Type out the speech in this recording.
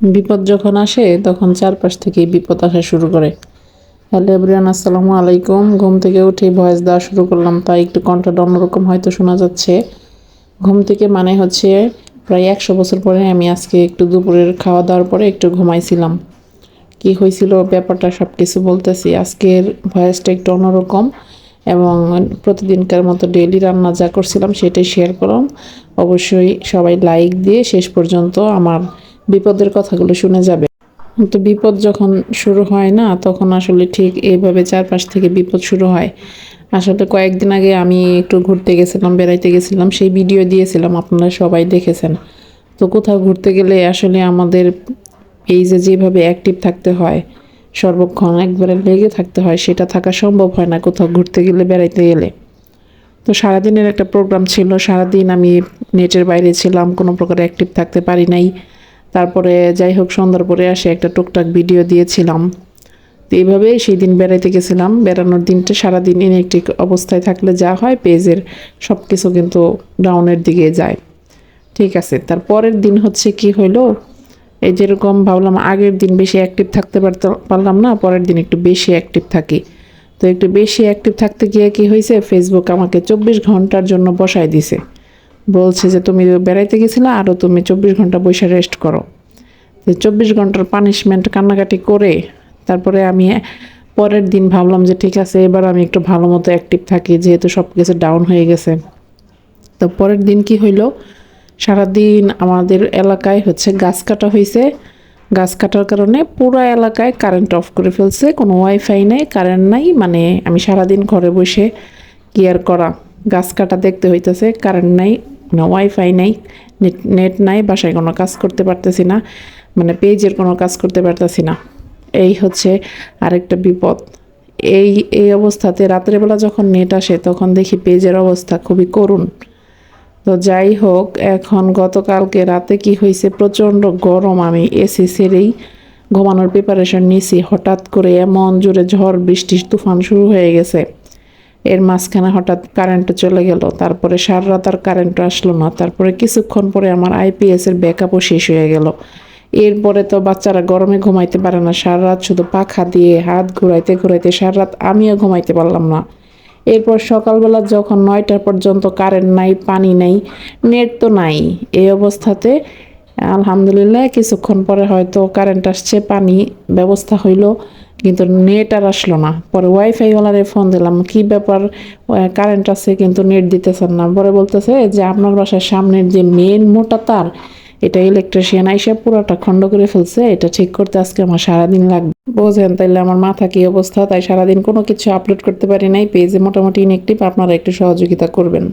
বিপদ যখন আসে, তখন চারপাশ থেকে বিপদ আসা শুরু করে। হ্যালো এভরিওয়ান, আসসালামু আলাইকুম। ঘুম থেকে উঠে ভয়েস দেওয়া শুরু করলাম, তাই একটু কণ্ঠটা অন্যরকম হয়তো শোনা যাচ্ছে। ঘুম থেকে মানে হচ্ছে প্রায় একশো বছর পরে আমি আজকে একটু দুপুরের খাওয়া দাওয়ার পরে একটু ঘুমাইছিলাম। কি হয়েছিল ব্যাপারটা সব কিছু বলতেছি। আজকের ভয়েসটা একটু অন্যরকম এবং প্রতিদিনকার মতো ডেলি রান্না যা করছিলাম সেটাই শেয়ার করলাম। অবশ্যই সবাই লাইক দিয়ে শেষ পর্যন্ত আমার বিপদের কথাগুলো শুনে যাবে। তো বিপদ যখন শুরু হয় না, তখন আসলে ঠিক এইভাবে চারপাশ থেকে বিপদ শুরু হয়। আসলে কয়েকদিন আগে আমি একটু ঘুরতে গেছিলাম, বেড়াইতে গেছিলাম, সেই ভিডিও দিয়েছিলাম, আপনারা সবাই দেখেছেন। তো কোথাও ঘুরতে গেলে আসলে আমাদের এই যে যেভাবে অ্যাক্টিভ থাকতে হয়, সর্বক্ষণ একবারে লেগে থাকতে হয়, সেটা থাকা সম্ভব হয় না কোথাও ঘুরতে গেলে, বেড়াইতে গেলে। তো সারাদিনের একটা প্রোগ্রাম ছিল, সারাদিন আমি নেটের বাইরে ছিলাম, কোনো প্রকার অ্যাক্টিভ থাকতে পারি নাই। তারপরে যাই হোক, সন্ধ্যার পরে আসে একটা টুকটাক ভিডিও দিয়েছিলাম। তো এইভাবে সেই দিন বেড়াইতে গেছিলাম। বেড়ানোর দিনটা সারাদিন ইনএক্টিভ অবস্থায় থাকলে যা হয়, পেজের সব কিছু কিন্তু ডাউনের দিকে যায়। ঠিক আছে, তার পরের দিন হচ্ছে কি হইল? এই যেরকম ভাবলাম, আগের দিন বেশি অ্যাক্টিভ থাকতে পারলাম না, পরের দিন একটু বেশি অ্যাক্টিভ থাকি। তো একটু বেশি অ্যাক্টিভ থাকতে গিয়ে কি হয়েছে ফেসবুক আমাকে চব্বিশ ঘণ্টার জন্য বসায় দিছে। বলছে যে, তুমি বেড়াইতে গেছিলে আরও তুমি চব্বিশ ঘণ্টা বসে রেস্ট করো। তো চব্বিশ ঘণ্টার পানিশমেন্ট কান্নাকাটি করে, তারপরে আমি পরের দিন ভাবলাম যে ঠিক আছে, এবার আমি একটু ভালো মতো অ্যাক্টিভ থাকি, যেহেতু সব কিছু ডাউন হয়ে গেছে। তো পরের দিন কি হইল? সারাদিন আমাদের এলাকায় হচ্ছে গাছ কাটা হয়েছে গাছ কাটার কারণে পুরো এলাকায় কারেন্ট অফ করে ফেলছে, কোনো ওয়াইফাই নেই কারেন্ট নাই মানে আমি সারাদিন ঘরে বসে কি আর করা। গাছ কাটা দেখতে হইতেছে কারেন্ট নাই ওয়াইফাই নাই নেট নেট নাই, বাসায় কোনো কাজ করতে পারতেছি না মানে পেজের কোনো কাজ করতে পারতেছি না। এই হচ্ছে আরেকটা বিপদ। এই এই অবস্থাতে রাত্রেবেলা যখন নেট আসে, তখন দেখি পেজের অবস্থা খুবই করুণ। তো যাই হোক, এখন গতকালকে রাতে কি হয়েছে, প্রচণ্ড গরম, আমি এসি সেরেই ঘুমানোর প্রিপারেশন নিছি হঠাৎ করে এমন জোরে ঝড়, বৃষ্টি, তুফান শুরু হয়ে গেছে। এর মাঝখানে হঠাৎ কারেন্ট চলে গেল, তারপরে সারা রাত আর কারেন্ট আসলো না, তারপরে কিছুক্ষণ পরে আমার আইপিএসের ব্যাকআপও শেষ হয়ে গেল। এরপরে তো বাচ্চারা গরমে ঘুমাইতে পারে না, সারা রাত শুধু পাখা দিয়ে হাত ঘুরাইতে ঘুরাইতে সারা রাত আমিও ঘুমাইতে পারলাম না। এরপর সকালবেলা যখন নয়টা পর্যন্ত কারেন্ট নাই, পানি নাই নেট তো নাই, এই অবস্থাতে আলহামদুলিল্লাহ, কিছুক্ষণ পরে হয়তো কারেন্ট আসছে, পানি ব্যবস্থা হইল, কিন্তু নেট আর আসলো না। পরে ওয়াইফাই ওয়াইফাইওয়ালারে ফোন দিলাম, কি ব্যাপার? কারেন্ট আছে, কিন্তু নেট দিতেছেন না। পরে বলতেছে যে, আপনার বাসার সামনের যে মেন মোটা তার, এটা ইলেকট্রিশিয়ান আইসা পুরোটা খণ্ড করে ফেলছে, এটা ঠিক করতে আজকে আমার সারাদিন লাগবে। বোঝেন তাইলে আমার মাথা কি অবস্থা? তাই সারাদিন কোনো কিছু আপলোড করতে পারি নাই, পেজে মোটামুটি ইনএক্টিভ আপনারা একটু সহযোগিতা করবেন।